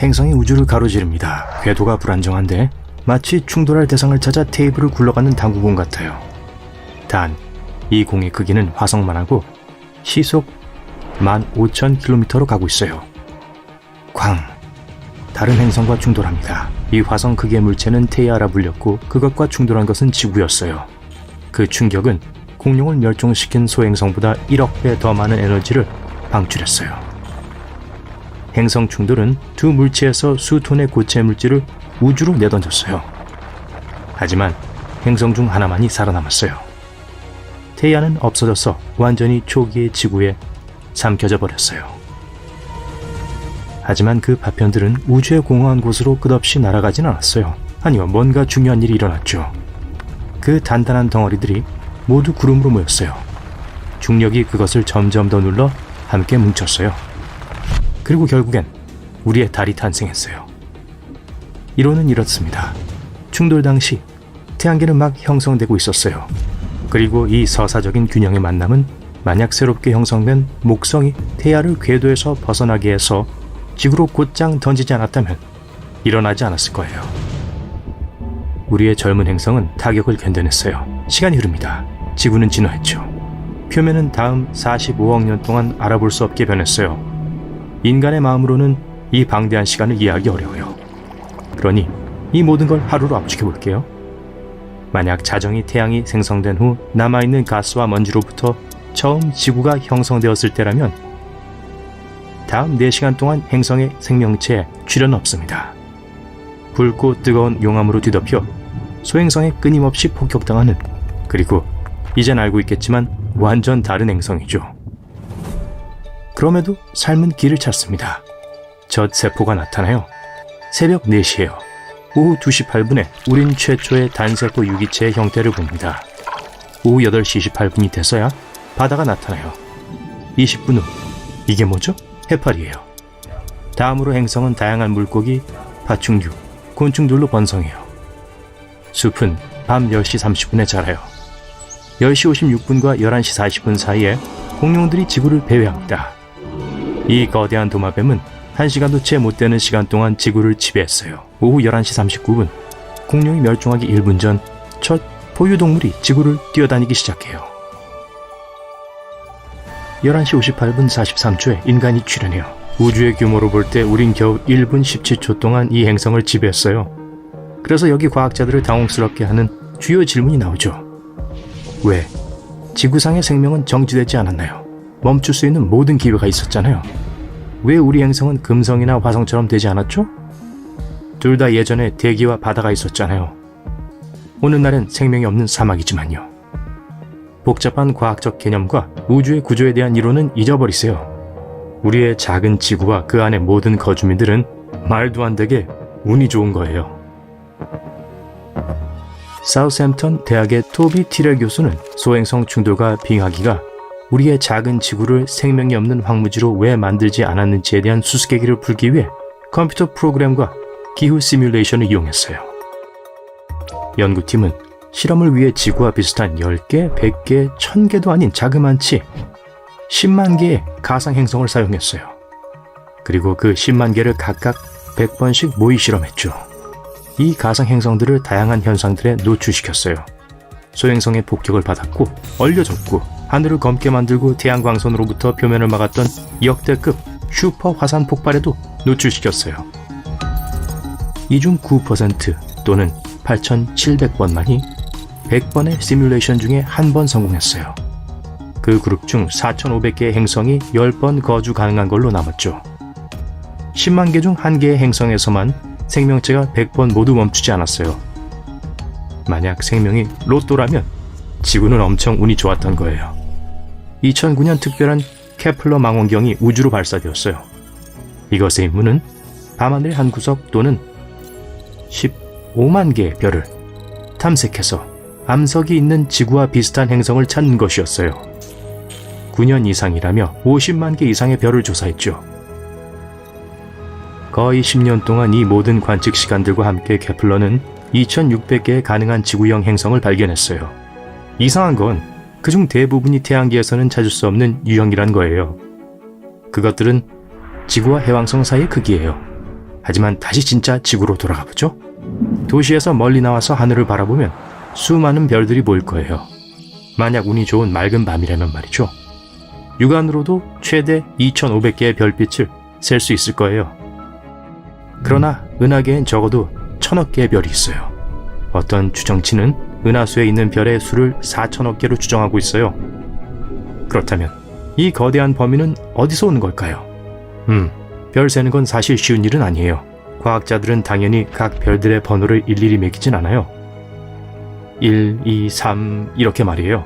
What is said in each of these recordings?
행성이 우주를 가로지릅니다. 궤도가 불안정한데 마치 충돌할 대상을 찾아 테이블을 굴러가는 당구공 같아요. 단, 이 공의 크기는 화성만 하고 시속 15,000km로 가고 있어요. 광. 다른 행성과 충돌합니다. 이 화성 크기의 물체는 테이아라 불렸고 그것과 충돌한 것은 지구였어요. 그 충격은 공룡을 멸종시킨 소행성보다 1억 배 더 많은 에너지를 방출했어요. 행성 충돌은 두 물체에서 수톤의 고체 물질을 우주로 내던졌어요. 하지만 행성 중 하나만이 살아남았어요. 태야는 없어져서 완전히 초기의 지구에 삼켜져 버렸어요. 하지만 그 파편들은 우주의 공허한 곳으로 끝없이 날아가진 않았어요. 아니요, 뭔가 중요한 일이 일어났죠. 그 단단한 덩어리들이 모두 구름으로 모였어요. 중력이 그것을 점점 더 눌러 함께 뭉쳤어요. 그리고 결국엔 우리의 달이 탄생했어요. 이론은 이렇습니다. 충돌 당시 태양계는 막 형성되고 있었어요. 그리고 이 서사적인 균형의 만남은 만약 새롭게 형성된 목성이 태야를 궤도에서 벗어나게 해서 지구로 곧장 던지지 않았다면 일어나지 않았을 거예요. 우리의 젊은 행성은 타격을 견뎌냈어요. 시간이 흐릅니다. 지구는 진화했죠. 표면은 다음 45억 년 동안 알아볼 수 없게 변했어요. 인간의 마음으로는 이 방대한 시간을 이해하기 어려워요. 그러니 이 모든 걸 하루로 압축해 볼게요. 만약 자정이 태양이 생성된 후 남아있는 가스와 먼지로부터 처음 지구가 형성되었을 때라면 다음 4시간 동안 행성의 생명체에 출현 없습니다. 붉고 뜨거운 용암으로 뒤덮여 소행성에 끊임없이 폭격당하는 그리고 이젠 알고 있겠지만 완전 다른 행성이죠. 그럼에도 삶은 길을 찾습니다. 젖 세포가 나타나요. 새벽 4시에요. 오후 2시 8분에 우린 최초의 단세포 유기체의 형태를 봅니다. 오후 8시 28분이 돼서야 바다가 나타나요. 20분 후 이게 뭐죠? 해파리예요. 다음으로 행성은 다양한 물고기, 파충류, 곤충들로 번성해요. 숲은 밤 10시 30분에 자라요. 10시 56분과 11시 40분 사이에 공룡들이 지구를 배회합니다. 이 거대한 도마뱀은 1시간도 채 못 되는 시간 동안 지구를 지배했어요. 오후 11시 39분, 공룡이 멸종하기 1분 전 첫 포유동물이 지구를 뛰어다니기 시작해요. 11시 58분 43초에 인간이 출현해요. 우주의 규모로 볼 때 우린 겨우 1분 17초 동안 이 행성을 지배했어요. 그래서 여기 과학자들을 당혹스럽게 하는 주요 질문이 나오죠. 왜? 지구상의 생명은 정지되지 않았나요? 멈출 수 있는 모든 기회가 있었잖아요. 왜 우리 행성은 금성이나 화성처럼 되지 않았죠? 둘 다 예전에 대기와 바다가 있었잖아요. 오늘날은 생명이 없는 사막이지만요. 복잡한 과학적 개념과 우주의 구조에 대한 이론은 잊어버리세요. 우리의 작은 지구와 그 안의 모든 거주민들은 말도 안 되게 운이 좋은 거예요. 사우샘턴 대학의 토비 티렐 교수는 소행성 충돌과 빙하기가 우리의 작은 지구를 생명이 없는 황무지로 왜 만들지 않았는지에 대한 수수께끼를 풀기 위해 컴퓨터 프로그램과 기후 시뮬레이션을 이용했어요. 연구팀은 실험을 위해 지구와 비슷한 10개, 100개, 1000개도 아닌 자그만치 10만 개의 가상 행성을 사용했어요. 그리고 그 10만 개를 각각 100번씩 모의 실험했죠. 이 가상 행성들을 다양한 현상들에 노출시켰어요. 소행성의 폭격을 받았고 얼려졌고 하늘을 검게 만들고 태양광선으로부터 표면을 막았던 역대급 슈퍼 화산 폭발에도 노출시켰어요. 이중 9% 또는 8,700번만이 100번의 시뮬레이션 중에 한 번 성공했어요. 그 그룹 중 4,500개의 행성이 10번 거주 가능한 걸로 남았죠. 10만 개 중 한 개의 행성에서만 생명체가 100번 모두 멈추지 않았어요. 만약 생명이 로또라면 지구는 엄청 운이 좋았던 거예요. 2009년 특별한 케플러 망원경이 우주로 발사되었어요. 이것의 임무는 밤하늘 한 구석 또는 15만 개의 별을 탐색해서 암석이 있는 지구와 비슷한 행성을 찾는 것이었어요. 9년 이상이라며 50만 개 이상의 별을 조사했죠. 거의 10년 동안 이 모든 관측 시간들과 함께 케플러는 2600개의 가능한 지구형 행성을 발견했어요. 이상한 건 그중 대부분이 태양계에서는 찾을 수 없는 유형이란 거예요. 그것들은 지구와 해왕성 사이의 크기예요. 하지만 다시 진짜 지구로 돌아가 보죠. 도시에서 멀리 나와서 하늘을 바라보면 수많은 별들이 보일 거예요. 만약 운이 좋은 맑은 밤이라면 말이죠. 육안으로도 최대 2,500개의 별빛을 셀 수 있을 거예요. 그러나 은하계엔 적어도 천억 개의 별이 있어요. 어떤 추정치는 은하수에 있는 별의 수를 4천억 개로 추정하고 있어요. 그렇다면 이 거대한 범위는 어디서 오는 걸까요? 음, 별 세는 건 사실 쉬운 일은 아니에요. 과학자들은 당연히 각 별들의 번호를 일일이 매기진 않아요. 1, 2, 3 이렇게 말이에요.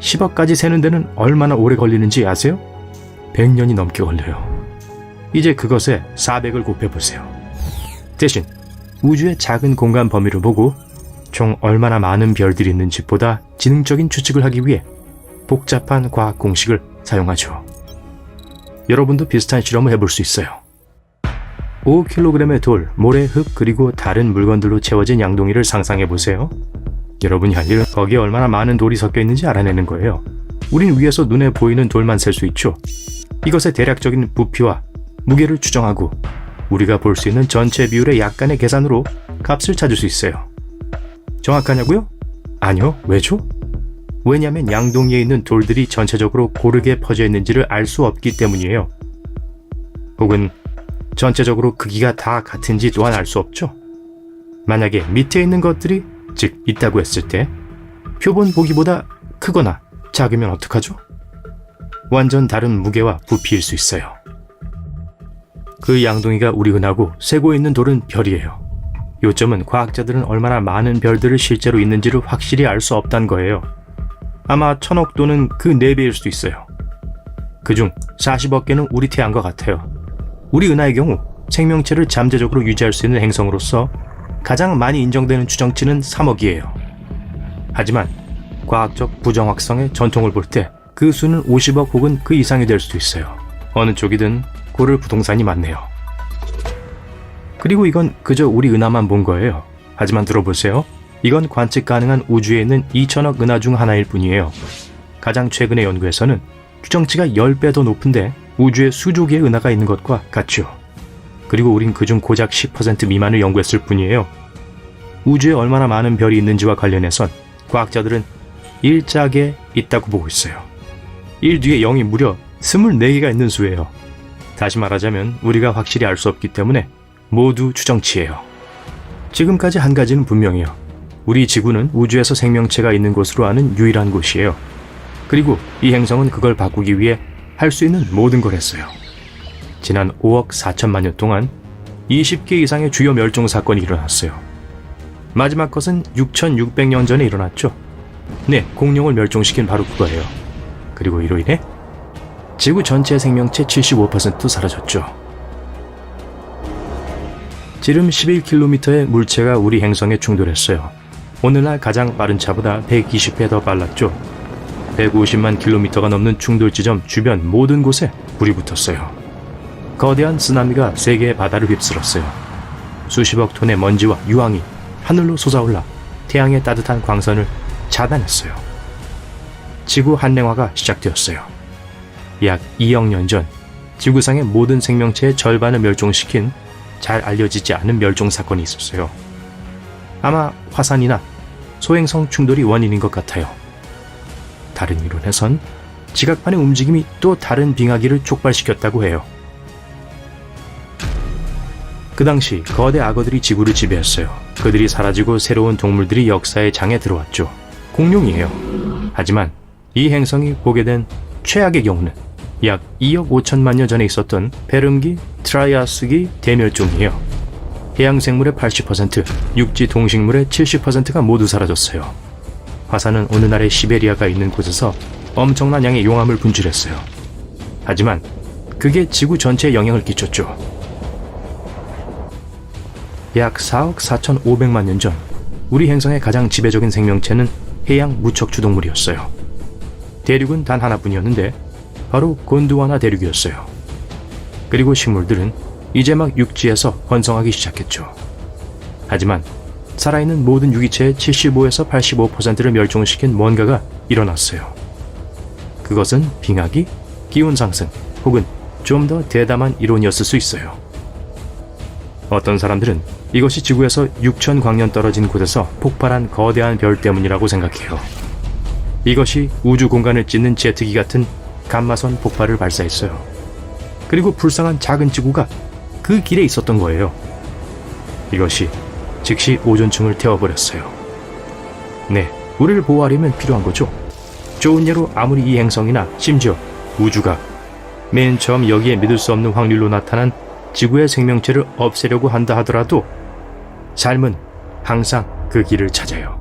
10억까지 세는 데는 얼마나 오래 걸리는지 아세요? 100년이 넘게 걸려요. 이제 그것에 400을 곱해보세요. 대신 우주의 작은 공간 범위를 보고 총 얼마나 많은 별들이 있는지 보다 지능적인 추측을 하기 위해 복잡한 과학 공식을 사용하죠. 여러분도 비슷한 실험을 해볼 수 있어요. 5kg의 돌, 모래, 흙, 그리고 다른 물건들로 채워진 양동이를 상상해 보세요. 여러분이 할 일은 거기에 얼마나 많은 돌이 섞여 있는지 알아내는 거예요. 우린 위에서 눈에 보이는 돌만 셀 수 있죠. 이것의 대략적인 부피와 무게를 추정하고 우리가 볼 수 있는 전체 비율의 약간의 계산으로 값을 찾을 수 있어요. 정확하냐고요? 아니요. 왜죠? 왜냐하면 양동이에 있는 돌들이 전체적으로 고르게 퍼져 있는지를 알 수 없기 때문이에요. 혹은 전체적으로 크기가 다 같은지 또한 알 수 없죠. 만약에 밑에 있는 것들이 즉 있다고 했을 때 표본 보기보다 크거나 작으면 어떡하죠? 완전 다른 무게와 부피일 수 있어요. 그 양동이가 우리 은하고 세고 있는 돌은 별이에요. 요점은 과학자들은 얼마나 많은 별들을 실제로 있는지를 확실히 알 수 없다는 거예요. 아마 천억 또는 그 4배일 수도 있어요. 그중 40억 개는 우리 태양과 같아요. 우리 은하의 경우 생명체를 잠재적으로 유지할 수 있는 행성으로서 가장 많이 인정되는 추정치는 3억이에요. 하지만 과학적 부정확성의 전통을 볼 때 그 수는 50억 혹은 그 이상이 될 수도 있어요. 어느 쪽이든 고를 부동산이 많네요. 그리고 이건 그저 우리 은하만 본 거예요. 하지만 들어보세요. 이건 관측 가능한 우주에 있는 2천억 은하 중 하나일 뿐이에요. 가장 최근의 연구에서는 추정치가 10배 더 높은데 우주에 수조 개의 은하가 있는 것과 같죠. 그리고 우린 그중 고작 10% 미만을 연구했을 뿐이에요. 우주에 얼마나 많은 별이 있는지와 관련해선 과학자들은 일짝에 있다고 보고 있어요. 1 뒤에 0이 무려 24개가 있는 수예요. 다시 말하자면 우리가 확실히 알 수 없기 때문에 모두 추정치예요. 지금까지 한 가지는 분명해요. 우리 지구는 우주에서 생명체가 있는 곳으로 아는 유일한 곳이에요. 그리고 이 행성은 그걸 바꾸기 위해 할 수 있는 모든 걸 했어요. 지난 5억 4천만 년 동안 20개 이상의 주요 멸종 사건이 일어났어요. 마지막 것은 6,600년 전에 일어났죠. 네, 공룡을 멸종시킨 바로 그거예요. 그리고 이로 인해 지구 전체 생명체 75% 사라졌죠. 지름 11km의 물체가 우리 행성에 충돌했어요. 오늘날 가장 빠른 차보다 120배 더 빨랐죠. 150만 킬로미터가 넘는 충돌 지점 주변 모든 곳에 불이 붙었어요. 거대한 쓰나미가 세계의 바다를 휩쓸었어요. 수십억 톤의 먼지와 유황이 하늘로 솟아올라 태양의 따뜻한 광선을 차단했어요. 지구 한랭화가 시작되었어요. 약 2억 년 전 지구상의 모든 생명체의 절반을 멸종시킨 잘 알려지지 않은 멸종 사건이 있었어요. 아마 화산이나 소행성 충돌이 원인인 것 같아요. 다른 이론에선 지각판의 움직임이 또 다른 빙하기를 촉발시켰다고 해요. 그 당시 거대 악어들이 지구를 지배했어요. 그들이 사라지고 새로운 동물들이 역사의 장에 들어왔죠. 공룡이에요. 하지만 이 행성이 보게 된 최악의 경우는 약 2억 5천만 년 전에 있었던 베름기 트라이아스기 대멸종이에요. 해양 생물의 80%, 육지 동식물의 70%가 모두 사라졌어요. 화산은 오늘날의 시베리아가 있는 곳에서 엄청난 양의 용암을 분출했어요. 하지만 그게 지구 전체에 영향을 끼쳤죠. 약 4억 4,500만 년 전, 우리 행성의 가장 지배적인 생명체는 해양 무척 주동물이었어요. 대륙은 단 하나뿐이었는데 바로 곤두와나 대륙이었어요. 그리고 식물들은 이제 막 육지에서 번성하기 시작했죠. 하지만 살아있는 모든 유기체의 75에서 85%를 멸종시킨 뭔가가 일어났어요. 그것은 빙하기, 기온 상승, 혹은 좀 더 대담한 이론이었을 수 있어요. 어떤 사람들은 이것이 지구에서 6천 광년 떨어진 곳에서 폭발한 거대한 별 때문이라고 생각해요. 이것이 우주 공간을 찢는 제트기 같은 감마선 폭발을 발사했어요. 그리고 불쌍한 작은 지구가 그 길에 있었던 거예요. 이것이 즉시 오존층을 태워버렸어요. 네, 우리를 보호하려면 필요한 거죠. 좋은 예로 아무리 이 행성이나 심지어 우주가 맨 처음 여기에 믿을 수 없는 확률로 나타난 지구의 생명체를 없애려고 한다 하더라도 삶은 항상 그 길을 찾아요.